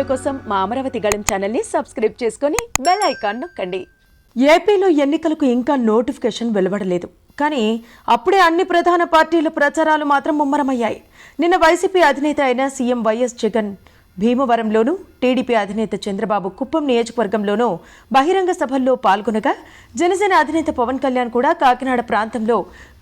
వీడియోల కోసం మా అమరావతి గళం ఛానల్ని సబ్స్క్రైబ్ చేసుకొని బెల్ ఐకాన్ నొక్కండి. ఏపీలో ఎన్నికలకు ఇంకా నోటిఫికేషన్ వెలువడలేదు. కానీ అప్పుడే అన్ని ప్రధాన పార్టీల ప్రచారాలు మాత్రం ముమ్మరమయ్యాయి. నిన్న వైసీపీ అధినేత అయిన సీఎం వైఎస్ జగన్ భీమవరంలోనూ టీడీపీ అధినేత చంద్రబాబు కుప్పం నియోజకవర్గంలోనూ బహిరంగ సభల్లో పాల్గొనగా జనసేన అధినేత పవన్ కళ్యాణ్ కూడా కాకినాడ ప్రాంతంలో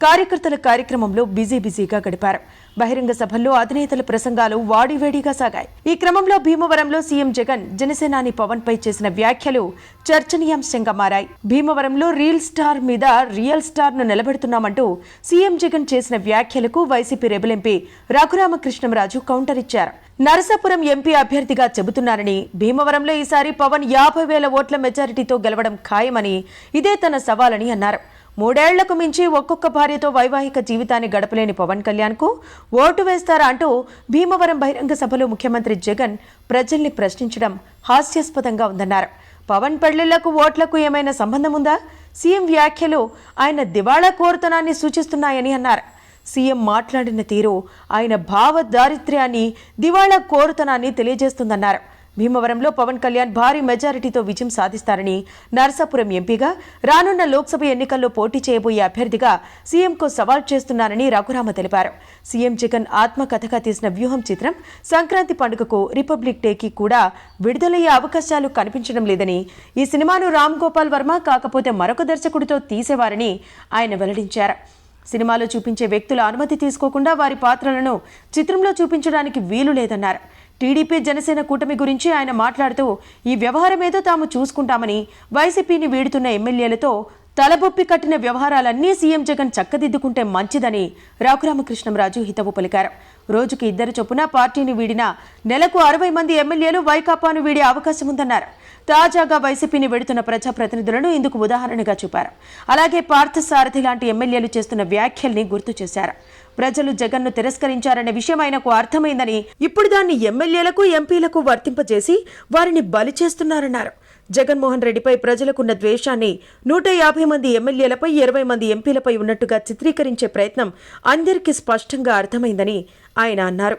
కార్యకర్తల కార్యక్రమంలో బిజీ బిజీగా గడిపారు. బహిరంగ సభల్లో అధినేతల ప్రసంగాలు వాడివేడిగా సాగాయి. ఈ క్రమంలో భీమవరంలో సీఎం జగన్ జనసేనాని పవన్ పై చేసిన వ్యాఖ్యలు చర్చనీయాంశంగా మారాయి. భీమవరంలో రీల్ స్టార్ మీద రియల్ స్టార్ను నిలబెడుతున్నామంటూ సీఎం జగన్ చేసిన వ్యాఖ్యలకు YCP rebel MP Raghuramakrishnamraju counter ఇచ్చారు. నరసాపురం ఎంపీ అభ్యర్థిగా చెబుతున్నారని భీమవరంలో ఈసారి పవన్ యాభై వేల ఓట్ల మెజారిటీతో గెలవడం ఖాయమని ఇదే తన సవాలని అన్నారు. మూడేళ్ళకు మించి ఒక్కొక్క భార్యతో వైవాహిక జీవితాన్ని గడపలేని పవన్ కళ్యాణ్కు ఓటు వేస్తారా అంటూ భీమవరం బహిరంగ సభలో ముఖ్యమంత్రి జగన్ ప్రజల్ని ప్రశ్నించడం హాస్యాస్పదంగా ఉందన్నారు. పవన్ పెళ్ళిళ్ళకు ఓట్లకు ఏమైనా సంబంధం ఉందా సీఎం వ్యాఖ్యలు ఆయన దివాళా కోరుతనాన్ని సూచిస్తున్నాయని అన్నారు. సీఎం మాట్లాడిన తీరు ఆయన భావ దారిద్ర్యాన్ని దివాళా కోరుతనాన్ని తెలియజేస్తుందన్నారు. భీమవరంలో పవన్ కళ్యాణ్ భారీ మెజారిటీతో విజయం సాధిస్తారని నరసాపురం ఎంపీగా రానున్న లోక్సభ ఎన్నికల్లో పోటీ చేయబోయే అభ్యర్థిగా సీఎంకు సవాల్ చేస్తున్నారని రఘురామ తెలిపారు. సీఎం జగన్ ఆత్మకథగా తీసిన వ్యూహం చిత్రం సంక్రాంతి పండుగకు రిపబ్లిక్ డేకి కూడా విడుదలయ్యే అవకాశాలు కనిపించడం లేదని ఈ సినిమాను రామ్ గోపాల్ వర్మ కాకపోతే మరొక దర్శకుడితో తీసేవారని ఆయన వెల్లడించారు. సినిమాలో చూపించే వ్యక్తుల అనుమతి తీసుకోకుండా వారి పాత్రలను చిత్రంలో చూపించడానికి వీలు లేదన్నారు. టీడీపీ జనసేన కూటమి గురించి ఆయన మాట్లాడుతూ ఈ వ్యవహారమేదో తాము చూసుకుంటామని వైసీపీని వీడుతున్న ఎమ్మెల్యేలతో తలబొప్పి కట్టిన వ్యవహారాలన్నీ సీఎం జగన్ చక్కదిద్దుకుంటే మంచిదని రఘురామకృష్ణంరాజు హితవు పలికారు. రోజుకి ఇద్దరు చొప్పున పార్టీని వీడిన నెలకు అరవై మంది ఎమ్మెల్యేలు వైకాపాను వీడే అవకాశం ఉందన్నారు తాజాగా వైసీపీని వెడుతున్న ప్రజాప్రతినిధులను ఇందుకు ఉదాహరణగా చూపారు. అలాగే పార్థసారథి లాంటి ఎమ్మెల్యేలు చేస్తున్న వ్యాఖ్యల్ని గుర్తు చేశారు. ప్రజలు జగన్ను తిరస్కరించారనే విషయం ఆయనకు అర్థమైందని ఇప్పుడు దాన్ని ఎమ్మెల్యేలకు ఎంపీలకు వర్తింపజేసి వారిని బలి చేస్తున్నారన్నారు. జగన్మోహన్ రెడ్డిపై ప్రజలకున్న ద్వేషాన్ని నూట యాభై మంది ఎమ్మెల్యేలపై ఇరవై మంది ఎంపీలపై ఉన్నట్టుగా చిత్రీకరించే ప్రయత్నం అందరికీ స్పష్టంగా అర్థమైందని ఆయన అన్నారు.